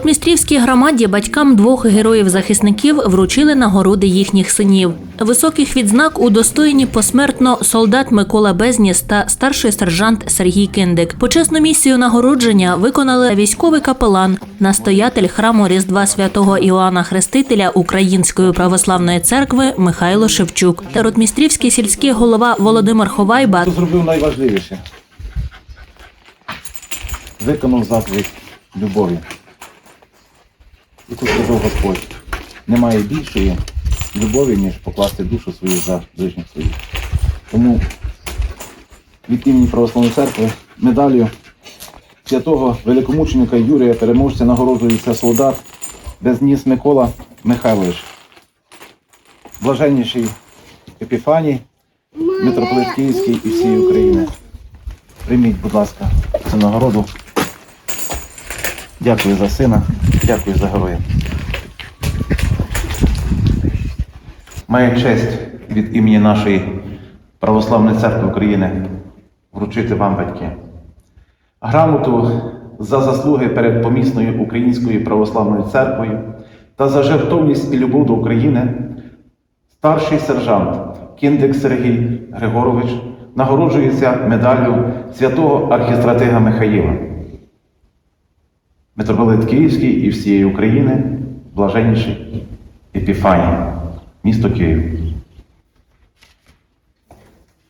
Ротмістрівській громаді батькам двох героїв-захисників вручили нагороди їхніх синів. Високих відзнак удостоєні посмертно солдат Микола Безніс та старший сержант Сергій Киндик. Почесну місію нагородження виконали військовий капелан, настоятель храму Різдва святого Іоанна Хрестителя Української православної церкви Михайло Шевчук та ротмістрівський сільський голова Володимир Ховайба зробив найважливіше? Виконав заповідь любові. Тут сказав Господь, немає більшої любові, ніж покласти душу свою за ближніх своїх. Тому від імені Православної церкви медаллю святого великомученика Юрія переможця нагороджується солдат Безніс Микола Михайлович. Блаженніший Епіфаній, митрополит Київський і всієї України. Прийміть, будь ласка, цю нагороду. Дякую за сина, дякую за героя. Маю честь від імені нашої Православної церкви України вручити вам, батьки, грамоту за заслуги перед помісною Українською православною церквою та за жертовність і любов до України Старший сержант Кіндик Сергій Григорович нагороджується медаллю святого архістратига Михаїла. Митрополит Київський і всієї України, блаженніший Епіфаній, місто Київ.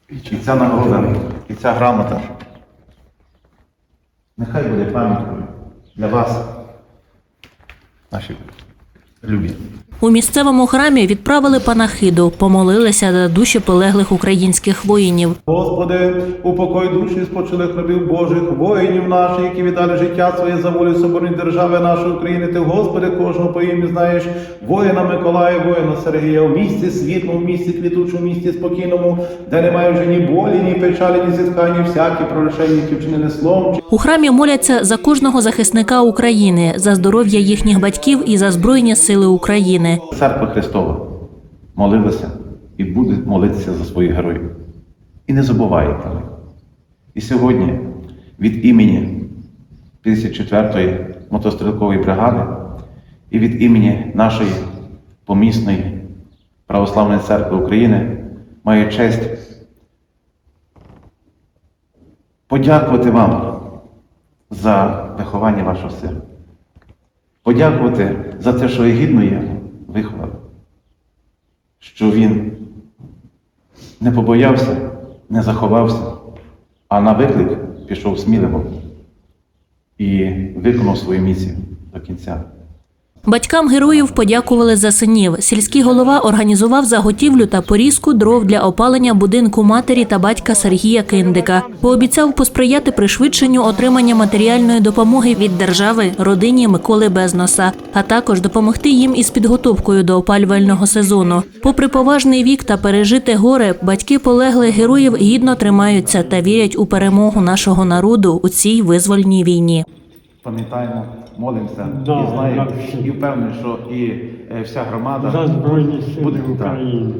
І ця нагорода, і ця грамота нехай буде пам'яткою для вас, наші любі. У місцевому храмі відправили панахиду, помолилися за душі полеглих українських воїнів. Господи, упокой душі спочилих рабів Божих, воїнів наших, які віддали життя своє за волю соборної держави нашої України. Ти, Господи, кожного по ім'ї знаєш, воїна Миколая, воїна Сергія, в місті світлому, в місті квітучому, в місті спокійному, де немає вже ні болі, ні печалі, ні зітхання, всякі прорушення, які вчинили словом У храмі моляться за кожного захисника України, за здоров'я їхніх батьків і за збройні сили України. Церква Христова молилася і буде молитися за своїх героїв. І не забуває про них. І сьогодні від імені 54-ї мотострілкової бригади і від імені нашої помісної Православної церкви України маю честь подякувати вам за виховання вашого сина. Подякувати за те, що гідно є виховав, що він не побоявся, не заховався, а на виклик пішов сміливо і виконав свою місію до кінця. Батькам героїв подякували за синів. Сільський голова організував заготівлю та порізку дров для опалення будинку матері та батька Сергія Киндика. Пообіцяв посприяти пришвидшенню отримання матеріальної допомоги від держави родині Миколи Безноса, а також допомогти їм із підготовкою до опалювального сезону. Попри поважний вік та пережите горе, батьки полеглих героїв гідно тримаються та вірять у перемогу нашого народу у цій визвольній війні пам'ятаємо, молимося да, і знаємо, і впевнений, що і е, вся громада За буде в Україні.